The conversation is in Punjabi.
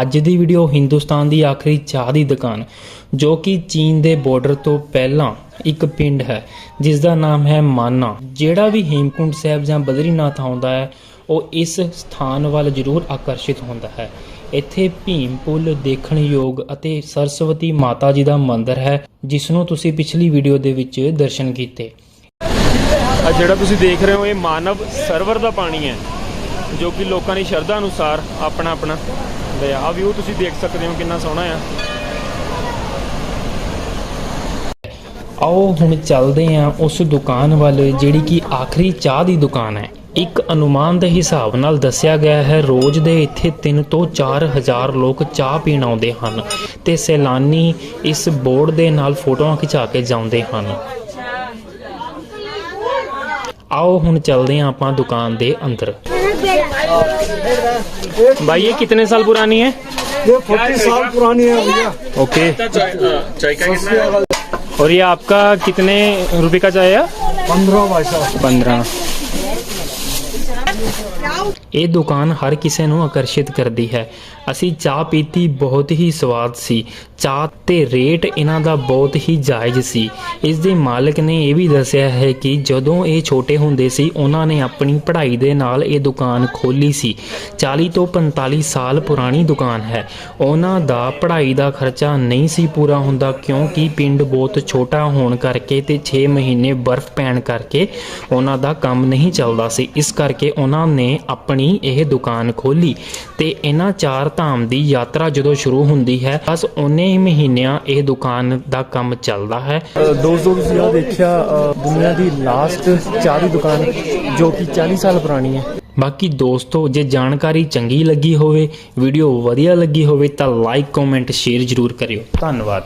ਅੱਜ ਦੀ ਵੀਡੀਓ ਹਿੰਦੁਸਤਾਨ ਦੀ ਆਖਰੀ ਚਾਹ ਦੀ ਦੁਕਾਨ, ਜੋ ਕਿ ਚੀਨ ਦੇ ਬਾਰਡਰ ਤੋਂ ਪਹਿਲਾਂ ਇੱਕ ਪਿੰਡ ਹੈ ਜਿਸ ਦਾ ਨਾਮ ਹੈ ਮਾਨਾ। ਜਿਹੜਾ ਵੀ ਹੇਮਕੁੰਟ ਸਾਹਿਬ ਜਾਂ ਬਦਰੀਨਾਥ ਆਉਂਦਾ ਹੈ, ਉਹ ਇਸ ਸਥਾਨ ਵੱਲ ਜ਼ਰੂਰ ਆਕਰਸ਼ਿਤ ਹੁੰਦਾ ਹੈ। ਇੱਥੇ ਭੀਮ ਪੁੱਲ ਦੇਖਣ ਯੋਗ ਅਤੇ ਸਰਸਵਤੀ ਮਾਤਾ ਜੀ ਦਾ ਮੰਦਿਰ ਹੈ ਜਿਸ ਨੂੰ ਤੁਸੀਂ ਪਿਛਲੀ ਵੀਡੀਓ ਦੇ ਵਿੱਚ ਦਰਸ਼ਨ ਕੀਤੇ। ਆ ਜਿਹੜਾ ਤੁਸੀਂ ਦੇਖ ਰਹੇ ਹੋ, ਇਹ ਮਾਨਵ ਸਰਵਰ ਦਾ ਪਾਣੀ ਹੈ। ਜੋ ਕਿ ਲੋਕਾਂ ਦੀ ਸ਼ਰਧਾ ਅਨੁਸਾਰ ਆਪਣਾ ਆਪਣਾ ਦੇ ਆ। ਵਿਊ ਤੁਸੀਂ ਦੇਖ ਸਕਦੇ ਹੋ ਕਿੰਨਾ ਸੋਹਣਾ ਆ। ਆਓ ਹੁਣ ਚੱਲਦੇ ਹਾਂ ਉਸ ਦੁਕਾਨ ਵੱਲ, ਜਿਹੜੀ ਕਿ ਆਖਰੀ ਚਾਹ ਦੀ ਦੁਕਾਨ ਹੈ। ਇੱਕ ਅਨੁਮਾਨ ਦੇ ਹਿਸਾਬ ਨਾਲ ਦੱਸਿਆ ਗਿਆ ਹੈ, ਰੋਜ਼ ਦੇ ਇੱਥੇ 3 ਤੋਂ 4 ਹਜ਼ਾਰ ਲੋਕ ਚਾਹ ਪੀਣ ਆਉਂਦੇ ਹਨ ਤੇ ਸੈਲਾਨੀ ਇਸ ਬੋਰਡ ਦੇ ਨਾਲ ਫੋਟੋਆਂ ਖਿਚਾ ਕੇ ਜਾਂਦੇ ਹਨ। ਆਓ ਹੁਣ ਚੱਲਦੇ ਹਾਂ ਆਪਾਂ ਦੁਕਾਨ ਦੇ ਅੰਦਰ। भाई ये कितने साल पुरानी है ये फोर्टी साल पुरानी है भैया ओके सस्ती है और ये आपका कितने रुपए का चाय है पंद्रह भाई साहब पंद्रह ਇਹ ਦੁਕਾਨ ਹਰ ਕਿਸੇ ਨੂੰ ਆਕਰਸ਼ਿਤ ਕਰਦੀ ਹੈ ਅਸੀਂ ਚਾਹ ਪੀਤੀ ਬਹੁਤ ਹੀ ਸਵਾਦ ਸੀ। ਚਾਹ ਤੇ ਰੇਟ ਇਹਨਾਂ ਦਾ ਬਹੁਤ ਹੀ ਜਾਇਜ਼ ਸੀ। ਇਸ ਦੇ ਮਾਲਕ ਨੇ ਇਹ ਵੀ ਦੱਸਿਆ ਹੈ ਕਿ ਜਦੋਂ ਇਹ ਛੋਟੇ ਹੁੰਦੇ ਸੀ, ਉਹਨਾਂ ਨੇ ਆਪਣੀ ਪੜ੍ਹਾਈ ਦੇ ਨਾਲ ਇਹ ਦੁਕਾਨ ਖੋਲੀ ਸੀ। 40 ਤੋਂ 45 ਸਾਲ ਪੁਰਾਣੀ ਦੁਕਾਨ ਹੈ। ਉਹਨਾਂ ਦਾ ਪੜ੍ਹਾਈ ਦਾ ਖਰਚਾ ਨਹੀਂ ਸੀ ਪੂਰਾ ਹੁੰਦਾ ਕਿਉਂਕਿ ਪਿੰਡ ਬਹੁਤ ਛੋਟਾ ਹੋਣ ਕਰਕੇ ਤੇ 6 ਮਹੀਨੇ ਬਰਫ਼ ਪੈਣ ਕਰਕੇ ਉਹਨਾਂ ਦਾ ਕੰਮ ਨਹੀਂ ਚੱਲਦਾ ਸੀ। ਇਸ ਕਰਕੇ ਉਹਨਾਂ ਨੇ ਆਪਣੀ ਇਹ ਦੁਕਾਨ ਖੋਲੀ ਤੇ ਇਹਨਾਂ ਚਾਰ ਧਾਮ ਦੀ ਯਾਤਰਾ ਜਦੋਂ ਸ਼ੁਰੂ ਹੁੰਦੀ ਹੈ ਬਸ ਉਹਨੇ ਹੀ ਮਹੀਨਿਆਂ ਇਹ ਦੁਕਾਨ ਦਾ ਕੰਮ ਚੱਲਦਾ ਹੈ। ਦੋਸਤੋ ਤੁਸੀਂ ਆ ਦੇਖਿਆ ਦੁਨੀਆ ਦੀ ਲਾਸਟ ਚਾਹ ਦੀ ਦੁਕਾਨ ਜੋ ਕਿ 40 ਸਾਲ ਪੁਰਾਣੀ ਹੈ। ਬਾਕੀ ਦੋਸਤੋ ਜੇ ਜਾਣਕਾਰੀ ਚੰਗੀ ਲੱਗੀ ਹੋਵੇ ਵੀਡੀਓ ਵਧੀਆ ਲੱਗੀ ਹੋਵੇ ਤਾਂ ਲਾਈਕ ਕਮੈਂਟ ਸ਼ੇਅਰ ਜ਼ਰੂਰ ਕਰਿਓ। ਧੰਨਵਾਦ।